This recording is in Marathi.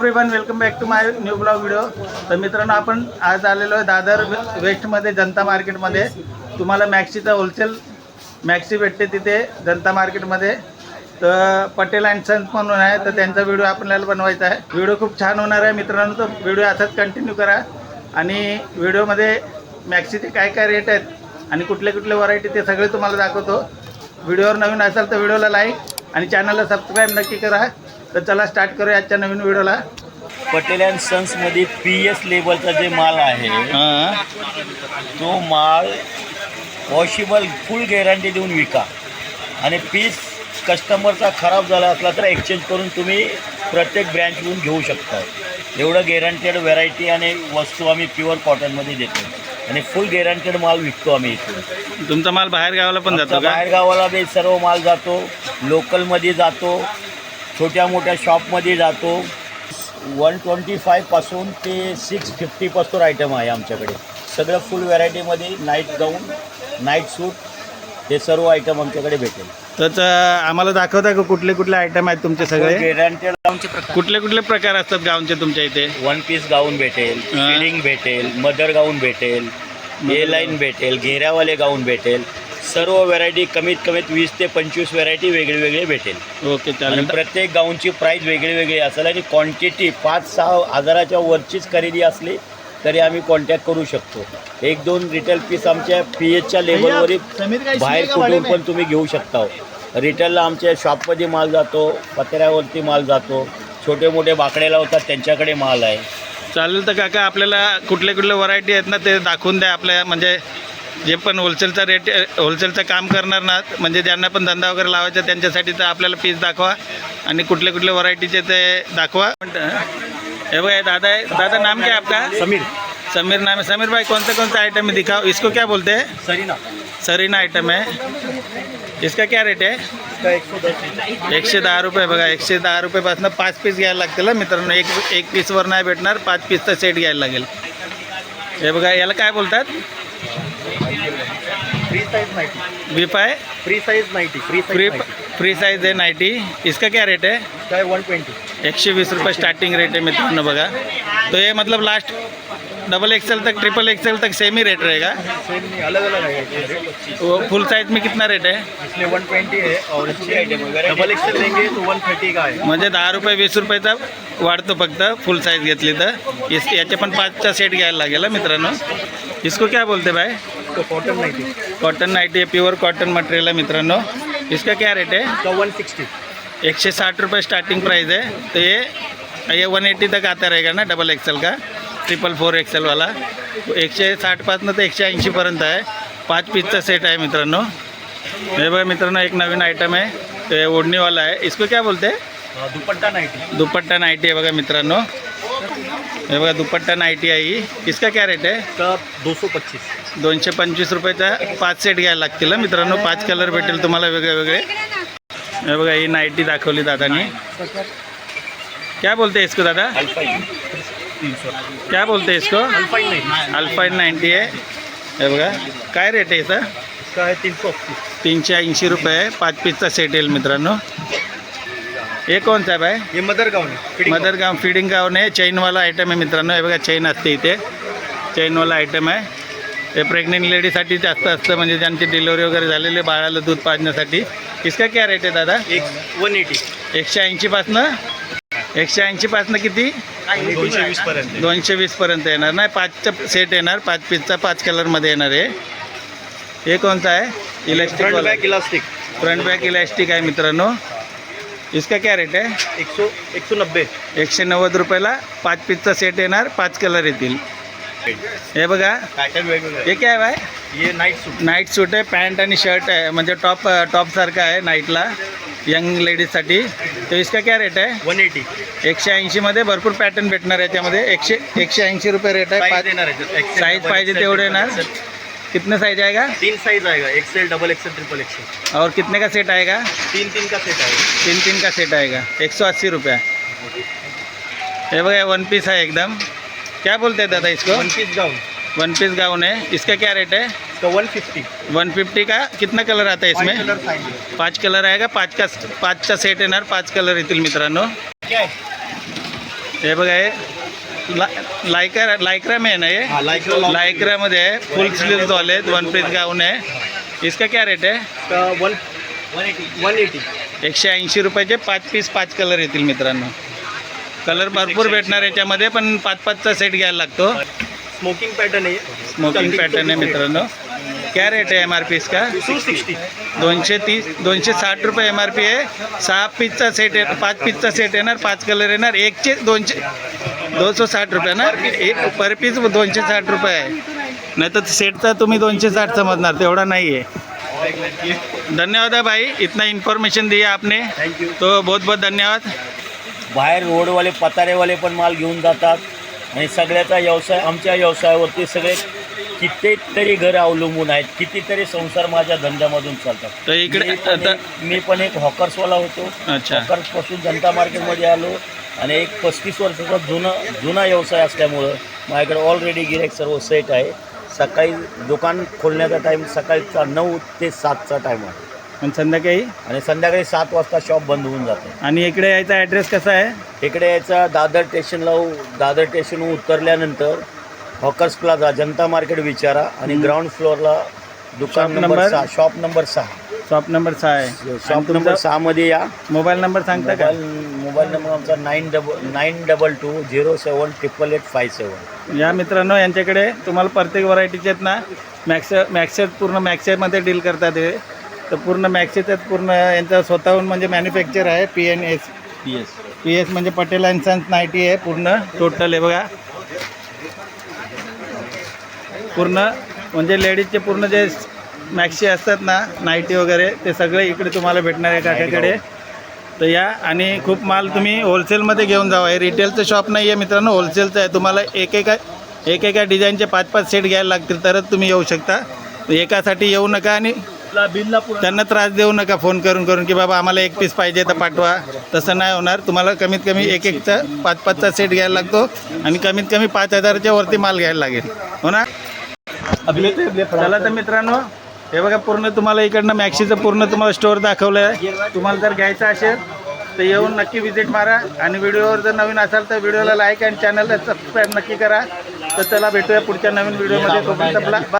Everyone welcome back to my new blog video तर मित्रांनो आपण आज आलेलो आहे दादर वेस्टमध्ये जनता मार्केटमध्ये तुम्हाला मॅक्सीचं होलसेल मॅक्सी भेटते तिथे जनता मार्केटमध्ये तर पटेल अँड सन्स म्हणून आहे तर त्यांचा व्हिडिओ आपल्याला बनवायचा आहे. व्हिडिओ खूप छान होणार आहे मित्रांनो तर व्हिडिओ असाच कंटिन्यू करा. आणि व्हिडिओमध्ये मॅक्सीचे काय काय रेट आहेत आणि कुठले कुठले व्हरायटी ते सगळे तुम्हाला दाखवतो. व्हिडिओवर नवीन असाल तर व्हिडिओला लाईक आणि चॅनलला सबस्क्राईब नक्की करा. तर चला स्टार्ट करूया आजच्या नवीन व्हिडिओला. पटेल अँड सन्समध्ये पी एस लेबलचा जे माल आहे हां. तो माल वॉशेबल फुल गॅरंटी देऊन विका. आणि पीस कस्टमरचा खराब झाला असला तर एक्सचेंज करून तुम्ही प्रत्येक ब्रँचमधून घेऊ शकता. एवढं गॅरंटेड व्हरायटी आणि वस्तू आम्ही प्युअर कॉटनमध्ये देतो. आणि फुल गॅरंटेड माल विकतो आम्ही इथून. तुमचा माल बाहेर गावाला पण जातो बाहेर गावाला बी सर्व माल जातो लोकलमध्ये जातो. छोट्या मोठ्या शॉपमध्ये जातो. वन ट्वेंटी फायपासून ते सिक्स फिफ्टीपासून आयटम आहे आमच्याकडे. सगळं फुल व्हरायटीमध्ये नाईट गाऊन नाईट सूट हे सर्व आयटम आमच्याकडे भेटेल. तर आम्हाला दाखवता का कुठले कुठले आयटम आहेत तुमचे सगळे? गॅरंटेड कुठले कुठले प्रकार असतात गावचे तुमच्या इथे? वन पीस गाऊन भेटेल. फिडिंग भेटेल मदर गाऊन भेटेल ए लाईन भेटेल घेऱ्यावाले गाऊन भेटेल. सर्व व्हरायटी कमीत कमीत वीस ते पंचवीस व्हरायटी वेगळे वेगळे भेटेल. ओके आणि चालेल प्रत्येक गाऊनची प्राईस वेगळी वेगळी असेल आणि क्वांटिटी पाच सहा हजाराच्या वरचीच खरेदी असली तरी आम्ही कॉन्टॅक्ट करू शकतो. एक दोन रिटेल पीस आमच्या पी एचच्या लेवलवर बाहेर कुठून पण तुम्ही घेऊ शकता. रिटेलला आमच्या शॉपमध्ये माल जातो पत्र्यावरती माल जातो. छोटे मोठे बाकड्याला होतात त्यांच्याकडे माल आहे. चालेल तर काका आपल्याला कुठले कुठले व्हरायटी आहेत ना ते दाखवून द्या आपल्या म्हणजे जे पण होलसेलचा रेट होलसेलचं काम करणार ना म्हणजे ज्यांना पण धंदा वगैरे लावायचा त्यांच्यासाठी तर आपल्याला पीस दाखवा आणि कुठले कुठले व्हरायटीचे ते दाखवा. हे बघा दादा है दादा नाम क्या आपका? समीर. समीर नाम है समीर भाई कौन से कौन से आइटम है दिखाओ? इसको क्या बोलते हैं? सरीना. सरीना आइटम है इसका क्या रेट है दस एकशे दहा रुपये. बघा एकशे दहा रुपयेपासून पाच पीस घ्यायला लागतील मित्रांनो एक एक पीसवर नाही भेटणार. पाच पीसचा सेट घ्यायला लागेल. हे बघा याला काय बोलतात? Size nighty free size nighty free free free size आहे नाईटी इसका क्या रेट है? काय वन ट्वेंटी एकशे वीस रुपये स्टार्टिंग रेट है मित्रांनो बघा. तो ये मतलब लास्ट डबल एक्सेल तक ट्रिपल एक्सेल तक सेम ही रेट रहेगा. सेम नहीं अलग अलग है वो फुल साइज में कितना रेट है? इसमें वन ट्वेंटी है और डबल एक्सएल लेंगे तो वन थर्टी का है. म्हणजे दहा रुपये वीस रुपयाचा वाढतो फक्त फुल साईज घेतली तर. याचे पण पाचचा सेट घ्यायला लागेल हं मित्रांनो. इसको क्या बोलते भाई? कॉटन नाइटी कॉटन नाईटी आहे प्युअर कॉटन मटेरियल आहे मित्रांनो. इसका क्या रेट है का वन सिक्सटी एकशे साठ रुपये स्टार्टिंग प्राइस है तो ये ये वन एट्टी तक आता रहेगा ना डबल एक्सेल का? ट्रिपल फोर एक्सेल वाला. तो एकशे साठपासनं तर एकशे ऐंशीपर्यंत आहे. पाच पीसचा सेट आहे मित्रांनो. हे बघा मित्रांनो एक नवीन आयटम आहे. ते ओढणीवाला आहे. इसको क्या बोलते? हैं दुपट्टा नाइटी दुपट्टा नाईटी आहे बघा मित्रांनो. हे बघा दुपट्टा नाईटी आहे ही. इसका क्या रेट आहे? दो सौ पच्चीस. दोनशे पंचवीस रुपयाचा पाच सेट घ्यायला लागतील. मित्रांनो पाच कलर भेटेल तुम्हाला वेगळे वेगळे. हे बघा ही नाईटी दाखवली दादानी. क्या बोलते इसको दादा? क्या बोलते इसको? अल्फाईन नाईन्टी आहे. हे बघा काय रेट आहे अस्सी तीनशे ऐंशी रुपये आहे. पाच पीसचा सेट येईल मित्रांनो. हे आहे ये मदर गाउन है मदर गाव. फिडिंग आहे चैनवाला आयटम आहे मित्रांनो. हे बघा चैन असते इथे. चैनवाला आयटम आहे. हे प्रेग्नेंट लेडीसाठी जास्त असतं म्हणजे ज्यांची डिलिव्हरी वगैरे झालेली बाळाला दूध पाजण्यासाठी. इसका क्या रेट आहे दादा? एक वन एटी एकशे ऐंशीपासनं एकशे ऐंशीपासनं किती? दोनशे वीस पर्यंत दोनशे वीसपर्यंत येणार. नाही पाचचा सेट येणार पाच पीसचा पाच कलरमध्ये येणार आहे हे कोणता आहे? इलास्टिक वाला. इलास्टिक फ्रंट बॅक इलास्टिक आहे मित्रांनो. इसका क्या रेट आहे? एक सौ एक सौ नब्बे. एकशे नव्वद रुपयाला पाच पीसचा सेट येणार पाच कलर येतील. हे बघा. पॅटर्न वेगवेगळं. हे काय आहे बाय? ये नाईट सूट नाईट सूट आहे पॅन्ट आणि शर्ट आहे. म्हणजे टॉप टॉपसारखं आहे नाईटला यंग लेडीजसाठी तर इसका क्या रेट आहे? वन एटी एकशे ऐंशीमध्ये भरपूर पॅटर्न भेटणार आहे त्यामध्ये. एकशे एकशे ऐंशी रुपये रेट आहे. पाच देणार आहे साइज पाहिजे तेवढे येणार. कितने साइज आएगा? तीन साइज आएगा. XL double XL triple XL और कितने का सेट आएगा? तीन तीन का सेट आएगा. तीन तीन का सेट आएगा. एक सौ अस्सी रुपया. हे बघा वन पीस है एकदम. क्या बोलते हैं दादा इसको? One piece gown one piece gown है। इसका क्या रेट है? इसका वन फिफ्टी वन फिफ्टी का कितना कलर आता है इसमें? कलर पाच कलर आएगा पाच का पाचचा सेट येणार पाच कलर येतील मित्रांनो। है? बघा हे ला लायक्रा लायक्रा में है ना ये? हाँ लाइक्रा लायक्रा मध्ये आहे फुल स्लीव्स वाले आहेत वन पीस गाऊन आहे इसका क्या रेट आहे का वन वन एटी एकशे ऐंशी रुपयाचे पाच पीस पाच कलर येतील मित्रांनो। कलर भरपूर भेटणार याच्यामध्ये पण पाच पाचचा सेट घ्यायला लागतो. स्मोकिंग पैटर्न है स्मोकिंग पॅटर्न आहे मित्रांनो. क्या रेट आहे एम आर पी इसका? टू सिक्सटी दोनशे तीस दोनशे साठ रुपये एम आर पी आहे. सहा पीसचा सेट आहे पाच पीसचा सेट येणार पाच कलर येणार एकचे दोनशे दोनशे साठ रुपये ना? एक पर पीस दोनशे साठ रुपये आहे. नाही तर सेटचा तुम्ही दोनशे साठ समजणार तेवढा नाही आहे धन्यवाद है भाई इतना इन्फॉर्मेशन दिया आपने. तो बहुत बहुत धन्यवाद. बाहेर रोडवाले पतारेवाले पण माल घेऊन जातात. आणि सगळ्याचा व्यवसाय आमच्या व्यवसायावरती सगळे कितीतरी घरं अवलंबून आहेत. कितीतरी संसार माझ्या धंद्यामधून चालतात. तर इकडे मी पण आता एक- मी पण एक हॉकर्सवाला होतो. अच्छा. हॉकर्सपासून जनता मार्केटमध्ये आलो. आणि एक पस्तीस वर्षाचा जुना जुना व्यवसाय असल्यामुळं माझ्याकडे ऑलरेडी गिरेक सर्व सेट आहे. सकाळी दुकान खोलण्याचा टाईम सकाळचा नऊ ते सातचा टाईम आहे. आणि संध्याकाळी? आणि संध्याकाळी सात वाजता शॉप बंद होऊन जाते. आणि इकडे यायचा ॲड्रेस कसा आहे? इकडे यायचा दादर स्टेशनला दादर स्टेशनहून उतरल्यानंतर हॉकर्स प्लाझा जनता मार्केट विचारा आणि ग्राउंड फ्लोअरला दुकान नंबर? सहा शॉप नंबर सहा. शॉप नंबर सहा आहे. शॉप नंबर तुमचा? सहामध्ये या. मोबाईल नंबर सांगता का? मोबाईल मोबाईल नंबर आमचा nine double nine double two zero seven triple eight five seven या मित्रांनो यांच्याकडे तुम्हाला प्रत्येक व्हरायटीचे आहेत ना मॅक्स मॅक्सेट पूर्ण मॅक्सेमध्ये डील करतात हे. तर पूर्ण मॅक्सेच्यात पूर्ण यांचा स्वतःहून म्हणजे मॅन्युफॅक्चर आहे P N S P S P S म्हणजे पटेल अँड सन्स नाईटी आहे पूर्ण टोटल आहे बघा. पूर्ण म्हणजे लेडीजचे पूर्ण जे मॅक्सी असतात ना नाईटी वगैरे ते सगळे इकडे तुम्हाला भेटणार आहे काकाकडे. तर या आणि खूप माल तुम्ही होलसेलमध्ये घेऊन जावा. हे रिटेलचं शॉप नाही आहे मित्रांनो होलसेलचं आहे. तुम्हाला एक एका एक एका डिझाईनचे पाच पाच सेट घ्यायला लागतील तरच तुम्ही येऊ शकता. तर एकासाठी येऊ नका आणि त्यांना त्रास देऊ नका फोन करून करून की बाबा आम्हाला एक पीस पाहिजे तर पाठवा. तसं नाही होणार. तुम्हाला कमीत कमी एक एकचा पाच पाचचा सेट घ्यायला लागतो आणि कमीत कमी पाच हजाराच्या वरती माल घ्यायला लागेल. हो ना? चला तर मित्रांनो हे बघा पूर्ण तुम्हाला इकडनं मॅक्सीचं पूर्ण तुम्हाला स्टोअर दाखवलं आहे तुम्हाला जर घ्यायचं असेल तर येऊन नक्की विजिट मारा. आणि व्हिडिओवर जर नवीन असाल तर व्हिडिओला लाईक आणि चॅनलला सबस्क्राईब नक्की करा. तर चला भेटूया पुढच्या नवीन व्हिडिओमध्ये. तोपर्यंत आपला